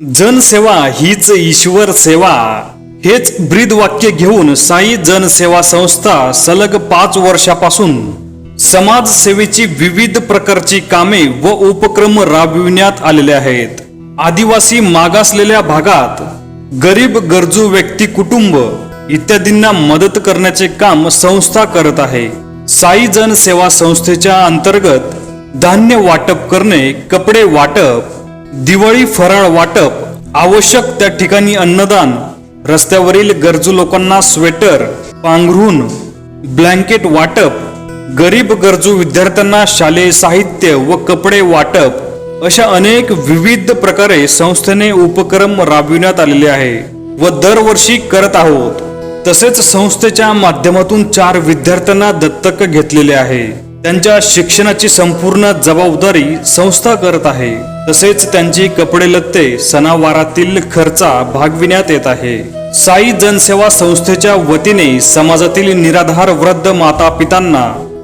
जनसेवा हीच ईश्वर सेवा. हेच ब्रीद वाक्य घेऊन साई जनसेवा संस्था सलग पाच वर्षापासून समाजसेवेची विविध प्रकारची कामे व उपक्रम राबविण्यात आलेले आहेत. आदिवासी मागासलेल्या भागात गरीब गरजू व्यक्ती कुटुंब इत्यादींना मदत करण्याचे काम संस्था करत आहे. साई जन सेवा संस्थेच्या अंतर्गत धान्य वाटप करणे कपडे वाटप दिवाळी फराळ वाटप आवश्यक त्या ठिकाणी अन्नदान रस्त्यावरील गरजू लोकांना स्वेटर पांघरून ब्लँकेट वाटप गरीब गरजू विद्यार्थ्यांना शालेय साहित्य व कपडे वाटप अशा अनेक विविध प्रकारे संस्थेने उपक्रम राबविण्यात आलेले आहे व दरवर्षी करत आहोत. तसेच संस्थेच्या माध्यमातून चार विद्यार्थ्यांना दत्तक घेतलेले आहे. त्यांच्या शिक्षणाची संपूर्ण जबाबदारी संस्था करत आहे. तसेच त्यांची कपडे लत्ते सणावारातील खर्चा भागविण्यात येत आहे. साई जनसेवा संस्थेच्या वतीने समाजातील निराधार वृद्ध माता पितांना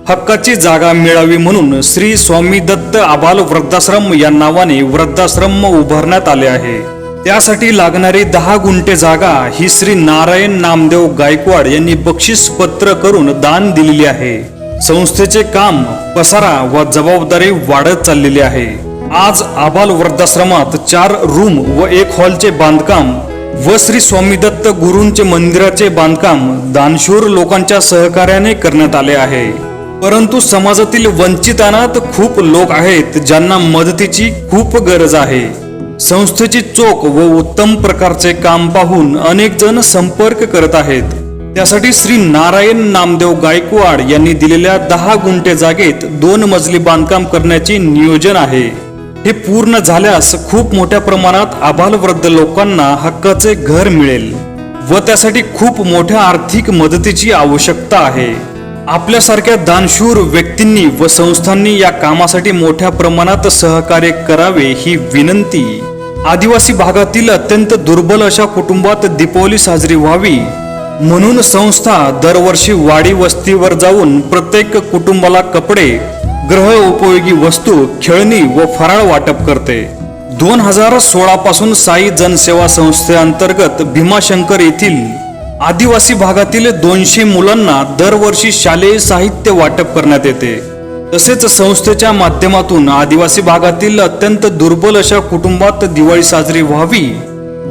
हक्काची जागा मिळावी म्हणून श्री स्वामी दत्त आबाल वृद्धाश्रम या नावाने वृद्धाश्रम उभारण्यात आले आहे. त्यासाठी लागणारी दहा गुंठे जागा ही श्री नारायण नामदेव गायकवाड यांनी बक्षीस पत्र करून दान दिलेली आहे. संस्थेचे काम पसारा व जबाबदारी वाढत चाललेली आहे. आज आबाल वृद्धाश्रमात चार रूम व एक हॉलचे बांधकाम व श्री स्वामीदत्त गुरूंचे मंदिराचे बांधकाम दानशूर लोकांच्या सहकार्याने करण्यात आले आहे. परंतु समाजातील वंचितानात खूप लोक आहेत ज्यांना मदतीची खूप गरज आहे. संस्थेची चोख व उत्तम प्रकारचे काम पाहून अनेक जण संपर्क करत आहेत. त्यासाठी श्री नारायण नामदेव गायकवाड यांनी दिलेल्या दहा गुंठे जागेत दोन मजली बांधकाम करण्याचे नियोजन आहे. हे पूर्ण झाल्यास खूप मोठ्या प्रमाणात आबालवृद्ध लोकांना हक्काचे घर मिळेल व त्यासाठी खूप मोठ्या आर्थिक मदतीची आवश्यकता आहे. आपल्यासारख्या दानशूर व्यक्तींनी व संस्थांनी या कामासाठी मोठ्या प्रमाणात सहकार्य करावे ही विनंती. आदिवासी भागातील अत्यंत दुर्बल अशा कुटुंबात दीपावली साजरी व्हावी म्हणून संस्था दरवर्षी वाडी वस्तीवर जाऊन प्रत्येक कुटुंबाला कपडे ग्रह उपयोगी वस्तू खेळणी व फराळ वाटप करते. दोन हजार सोळा पासून साई जनसेवा संस्थेअंतर्गत भीमाशंकर येथील आदिवासी भागातील दोनशे मुलांना दरवर्षी शालेय साहित्य वाटप करण्यात येते. तसेच संस्थेच्या माध्यमातून आदिवासी भागातील अत्यंत दुर्बल अशा कुटुंबात दिवाळी साजरी व्हावी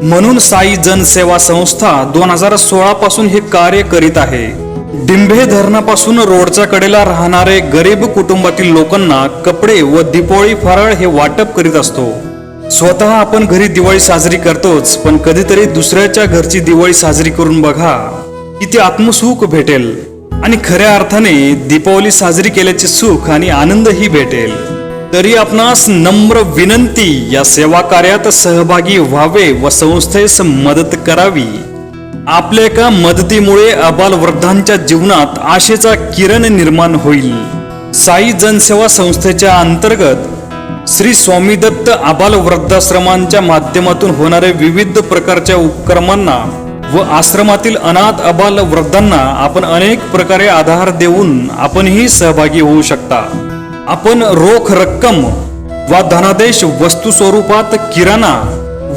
म्हणून साई जनसेवा संस्था दोन हजार सोळा पासून हे कार्य करीत आहे. डिंभे धरणापासून रोडच्या कडेला राहणारे गरीब कुटुंबातील लोकांना कपडे व दीपावळी फराळ हे वाटप करीत असतो. स्वतः आपण घरी दिवाळी साजरी करतोच पण कधीतरी दुसऱ्याच्या घरची दिवाळी साजरी करून बघा. किती आत्मसुख भेटेल आणि खऱ्या अर्थाने दीपावली साजरी केल्याचे सुख आणि आनंदही भेटेल. तरी आपणास नम्र विनंती या सेवा कार्यात सहभागी व्हावे व संस्थेस मदत करावी. आपल्या एका मदतीमुळे अबाल वृद्धांच्या जीवनात आशेचा किरण निर्माण होईल. साई जनसेवा संस्थेच्या अंतर्गत श्री स्वामी दत्त वृद्धाश्रमांच्या माध्यमातून होणाऱ्या विविध प्रकारच्या उपक्रमांना व आश्रमातील अनाथ अबाल वृद्धांना आपण अनेक प्रकारे आधार देऊन आपणही सहभागी होऊ शकता. आपण रोख रक्कम वा धनादेश वस्तू स्वरूपात किराणा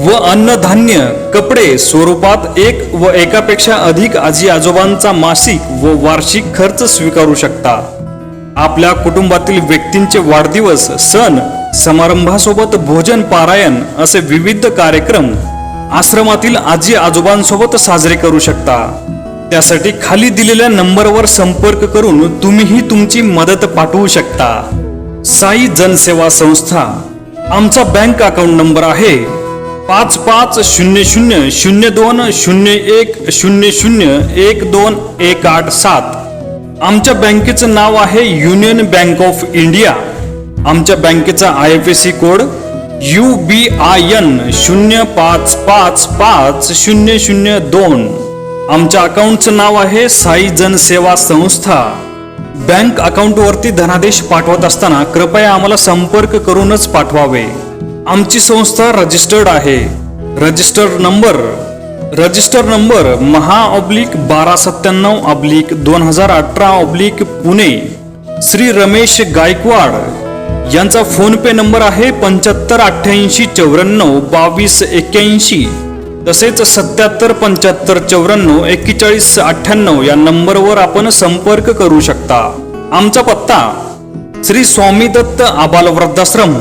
व अन्नधान्य कपडे स्वरूपात एक व एकापेक्षा अधिक आजी आजोबांचा मासिक व वार्षिक खर्च स्वीकारू शकता. आपल्या कुटुंबातील व्यक्तींचे वाढदिवस सण समारंभासोबत भोजन पारायण असे विविध कार्यक्रम आश्रमातील आजी आजोबांसोबत साजरे करू शकता. त्यासाठी खाली दिलेल्या नंबरवर संपर्क करून तुम्हीही तुमची मदत पाठवू शकता. साई जनसेवा संस्था आमचा बँक अकाउंट नंबर आहे पाच पाच शून्य शून्य शून्य दोन शून्य एक शून्य शून्य एक दोन एक आठ सात. आमच्या बँकेचं नाव आहे युनियन बँक ऑफ इंडिया. आमच्या बँकेचा I F S C code U B I N शून्य पाच पाच पाच शून्य शून्य दोन. आमच्या अकाउंटचं नाव आहे साई जनसेवा संस्था. बँक अकाउंटवरती धनादेश पाठवत असताना कृपया आम्हाला संपर्क करूनच पाठवावे. आमची संस्था रजिस्टर्ड आहे. Register number register number Maha oblique बारा सत्त्याण्णव ऑब्लिक दोन हजार अठरा ऑब्लिक पुणे श्री रमेश गायकवाड. यांचा फोनपे नंबर आहे पंच्याहत्तर अठ्ठ्याऐंशी चौऱ्याण्णव बावीस एक्क्याऐंशी. तसेच सत्याहत्तर पंच्याहत्तर चौऱ्याण्णव एक्केचाळीस अठ्ठ्याण्णव या नंबरवर आपण संपर्क करू शकता. आमचा पत्ता श्री स्वामी दत्त आबाल वृद्धाश्रम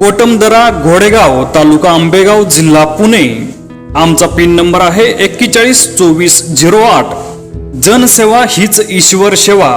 कोटमदरा घोडेगाव तालुका आंबेगाव जिल्हा पुणे. आमचा पिन नंबर आहे एक्केचाळीस चोवीस झिरो आठ. जनसेवा हीच ईश्वर सेवा.